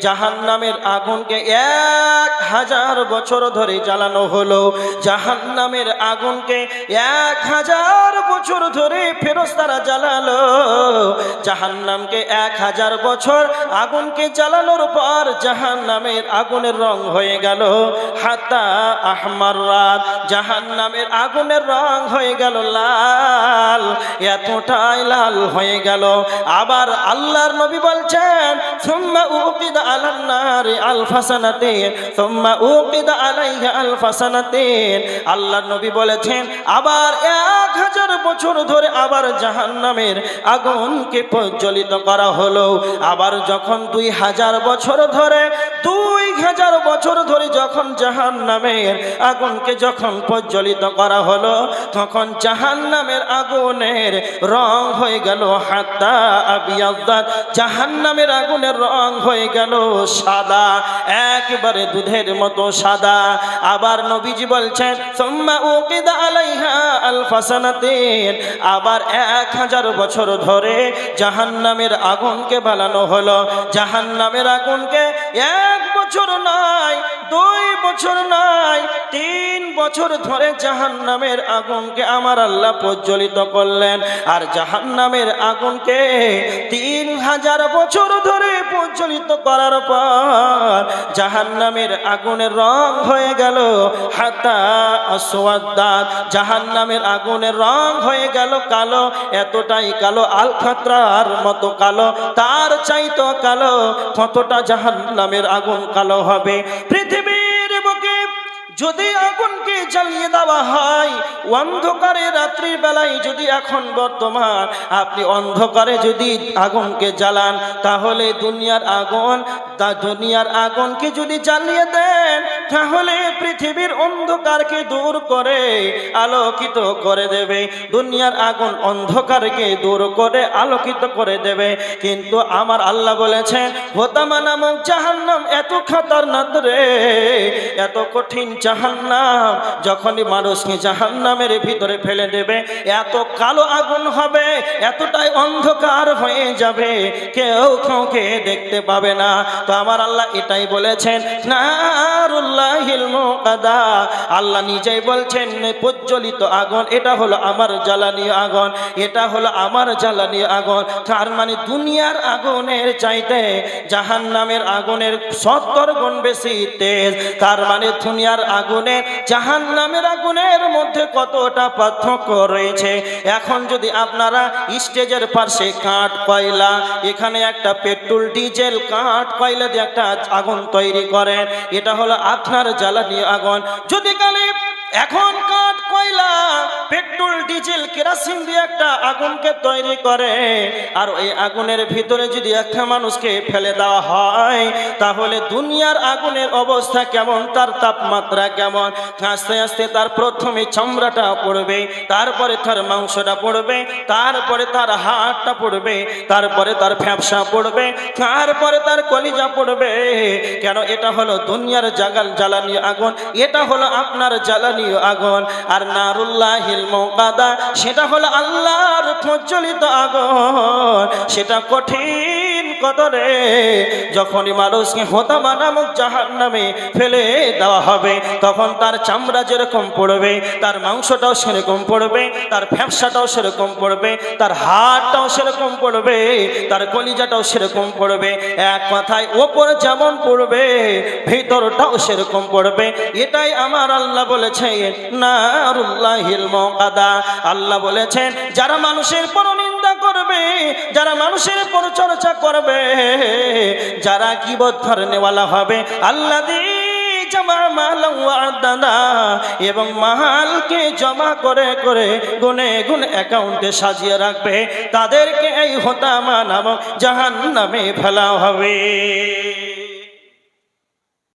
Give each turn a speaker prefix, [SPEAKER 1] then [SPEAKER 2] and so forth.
[SPEAKER 1] জাহান নামের আগুনকে এক হাজার বছর ধরে জ্বালানো হলো। জাহান নামের আগুনকে এক হাজার বছর ধরে ফেরস্তারা জ্বালালো। জাহান নামকে এক হাজার বছর আগুনকে জ্বালানোর পর জাহান নামের আগুনের রং হয়ে গেল। হাতা আহমার রাত জাহান নামের আগুনের রং হয়ে গেল লাল, এতটাই লাল হয়ে গেল। আবার আল্লাহর নবী বলছেন, সোম্মা উকিদা আলান নারি আলফাসানাতিন সুম্মা উকিদা আলাইহা আলফাসানাতিন আল্লাহর নবী বলেছেন, আবার এক হাজার বছর ধরে আবার জাহান নামের আগুনকে প্রজ্বলিত করা হলো। আবার যখন দুই হাজার বছর ধরে দুই হাজার বছর ধরে যখন জাহান্নামের আগুনকে যখন প্রজ্বলিত করা হলো, তখন জাহান্নামের আগুনের রং হয়ে গেল হাত্তা আবিয়াদ্দাত জাহান্নামের আগুনের রং হয়ে গেল সাদা, একেবারে দুধের মতো সাদা। আবার নবীজি বলছেন, সোম্মা উকিদা আলাইহা আলফাসানাতিন আবার এক হাজার বছর ধরে জাহান্নামের আগুনকে বানানো হলো। জাহান্নামের আগুনকে এক নয় দুই বছর নয় তিন বছর ধরে জাহান্নামের আগুনকে আমার আল্লাহ প্রজ্বলিত করলেন। আর জাহান্নামের আগুনকে তিন হাজার বছর ধরে প্রজ্বলিত করার পর জাহান্নামের আগুনের রং হয়ে গেল হাতা আসওয়াদ্দাত। জাহান্নামের আগুনের রং হয়ে গেল কালো, এতটাই কালো আল খাতরার মতো কালো, তার চাইতো কালো কতটা জাহান্নামের আগুন কালো হবে। যদি আগুনকে জ্বালিয়ে দেওয়া হয়, অন্ধকারে রাত্রির বেলায় যদি এখন বর্তমান আপনি অন্ধকারে যদি আগুনকে জ্বালান, তাহলে দুনিয়ার আগুন, তা দুনিয়ার আগুনকে যদি জ্বালিয়ে দেন তাহলে পৃথিবীর অন্ধকারকে দূর করে, আলোকিত করে দেবে। দুনিয়ার আগুন অন্ধকারকে দূর করে, আলোকিত করে দেবে। কিন্তু আমার আল্লাহ বলেছেন, হোতামা নামক জাহান্নাম এত খাতারনাক রে, এত কঠিন জাহান্নাম। যখনই মানুষকে জাহান্নামের ভিতরে ফেলে দেবে, এত কালো আগুন হবে, এতটাই অন্ধকার হয়ে যাবে। কেউ কাউকে দেখতে পাবে না। তো আমার আল্লাহ এটাই বলেছেন নারুল্লাহিল আল্লাহ নিজেই বলছেন প্রজ্বলিত আগুন, এটা হলো আমার জ্বালানি আগুন, এটা হলো আমার জ্বালানি আগুন। তার মানে দুনিয়ার আগুনের চাইতে জাহান্নামের আগুনের সত্তর গুণ বেশি তেজ। তার মানে দুনিয়ার আগুনের, জাহান্নামের আগুনের মধ্যে কতটা পার্থক্য রয়েছে? এখন যদি আপনারা স্টেজের পাশে কাঠ, কয়লা, এখানে একটা পেট্রোল, ডিজেল, কাঠ, কয়লা দিয়ে একটা আগুন তৈরি করেন, এটা হলো আপনার জ্বালানি আগুন যদি কালে এখন কাঠ কয়লা পেট্রোল ডিজেল কেরাসিন দিয়ে একটা আগুনকে তৈরি করে। আর ওই আগুনের ভিতরে যদি একটা মানুষকে ফেলে দেওয়া হয়, তাহলে দুনিয়ার আগুনের অবস্থা কেমন, তার তাপমাত্রা কেমন? আস্তে আস্তে তার প্রথমে চামড়াটা পড়বে, তারপরে তার মাংসটা পড়বে, তারপরে তার হাড়টা পড়বে, তারপরে তার ফ্যাপসা পড়বে, তারপরে তার কলিজা পড়বে। কেন? এটা হলো দুনিয়ার জাগাল জ্বালানি আগুন, এটা হলো আপনার জ্বালানি আগুন। আর নারুল্লাহিল মৌকাদা সেটা হলো আল্লাহর প্রজ্বলিত আগুন সেটা কঠিন কদরে যখনই মানুষকে হোতামা নামক জাহার নামে ফেলে দেওয়া হবে, তখন তার চামড়া যেরকম পড়বে, তার মাংসটাও সেরকম পড়বে, তার ফ্যাপসাটাও সেরকম পড়বে, তার হাড়টাও সেরকম পড়বে, তার কলিজাটাও সেরকম পড়বে, এক কথায় ওপর যেমন পড়বে, ভিতরটাও সেরকম পড়বে। এটাই আমার আল্লাহ বলেছে আল্লাহ বলেছেন, যারা মানুষের পরনিন্দা করবে, যারা মানুষের পরচর্চা করবে যারা কিবত নেওয়ালা হবে আল্লাহ জমা এবং মালকে জমা করে করে গুনে গুন অ্যাকাউন্টে সাজিয়ে রাখবে, তাদেরকে এই হতামা নামক জাহান নামে ফেলা হবে।